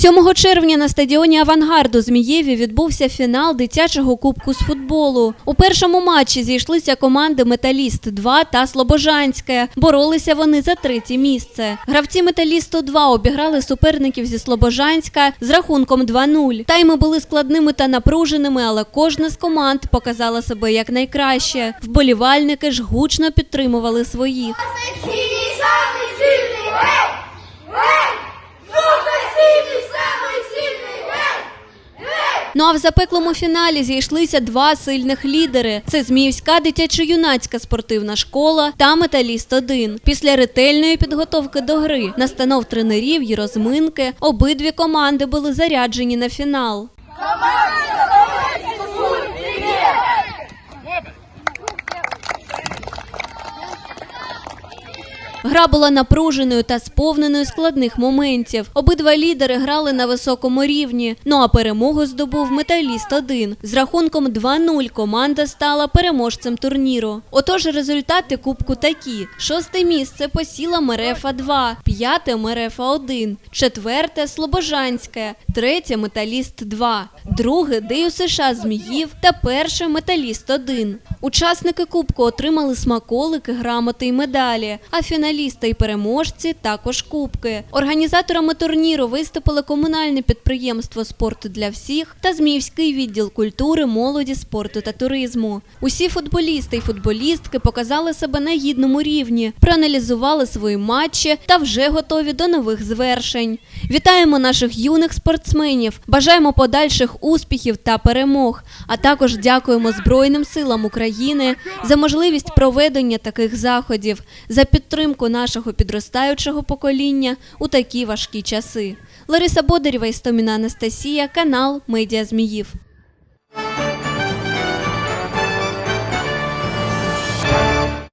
7 червня на стадіоні Авангарду Змієві відбувся фінал дитячого кубку з футболу. У першому матчі зійшлися команди Металіст 2 та Слобожанське. Боролися вони за третє місце. Гравці Металісту 2 обіграли суперників зі Слобожанська з рахунком 2-0. Тайми були складними та напруженими, але кожна з команд показала себе як найкраще. Вболівальники ж гучно підтримували своїх. Сильный, Ну а в запеклому фіналі зійшлися два сильних лідери: це Зміївська дитячо-юнацька спортивна школа та Металіст 1 Після ретельної підготовки до гри, настанов тренерів і розминки, обидві команди були заряджені на фінал. Гра була напруженою та сповненою складних моментів. Обидва лідери грали на високому рівні. Ну а перемогу здобув металіст 1 З рахунком 2-0 команда стала переможцем турніру. Отож, результати кубку такі: шосте місце посіла Мерефа 2, п'яте Мерефа 1, четверте Слобожанське, третє Металіст 2, друге Дею США Зміїв та перше Металіст 1 Учасники кубку отримали смаколики, грамоти й медалі, а фіналісти і переможці також кубки. Організаторами турніру виступили комунальне підприємство спорту для всіх та Зміївський відділ культури, молоді, спорту та туризму. Усі футболісти й футболістки показали себе на гідному рівні, проаналізували свої матчі та вже готові до нових звершень. Вітаємо наших юних спортсменів, бажаємо подальших успіхів та перемог, а також дякуємо Збройним силам України за можливість проведення таких заходів, за підтримку нашого підростаючого покоління у такі важкі часи. Лариса Бодарєва, Істоміна Анастасія, канал Медіа Зміїв.